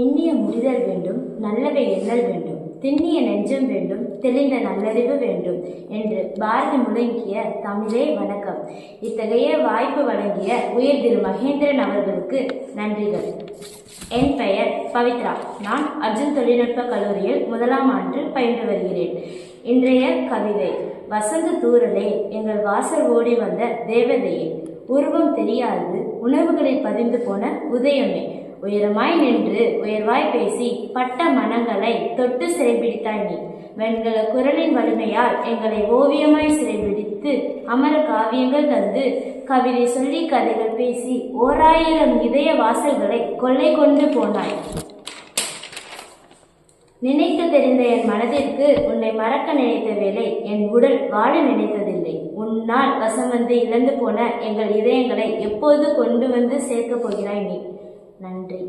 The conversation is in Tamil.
எண்ணிய முடிதல் வேண்டும் நல்லவை எண்ணல் வேண்டும் திண்ணிய நெஞ்சம் வேண்டும் தெளிந்த நல்லறிவு வேண்டும் என்று பாரதி முழங்கிய தமிழே வணக்கம். இத்தகைய வாய்ப்பு வழங்கிய உயர் திரு மகேந்திரன் அவர்களுக்கு நன்றிகள். என் பெயர் பவித்ரா. நான் அர்ஜுன் தொழில்நுட்ப கல்லூரியில் முதலாம் ஆண்டு பயின்று வருகிறேன். இன்றைய கவிதை வசந்த தூரலே எங்கள் வாசல் ஓடி வந்த தேவதையே. உருவம் தெரியாது உணவுகளில் பதிந்து போன உதயமே. உயரமாய் நின்று உயர்வாய் பேசி பட்ட மனங்களை தொட்டு சிறைபிடித்தாய் நீ. வெண்கல குரலின் வலிமையால் எங்களை ஓவியமாய் சிறைபிடித்து அமர காவியங்கள் தந்து கவிதை சொல்லி கதைகள் பேசி ஓராயிரம் இதய வாசல்களை கொள்ளை கொண்டு போனாய். நினைத்து தெரிந்த என் மனதிற்கு உன்னை மறக்க நினைத்த வேளை என் உடல் வாழ நினைத்ததில்லை. உன்னால் வசம் வந்து இழந்து போன எங்கள் இதயங்களை எப்போது கொண்டு வந்து சேர்க்கப் போகிறாய் நீ? நன்றி.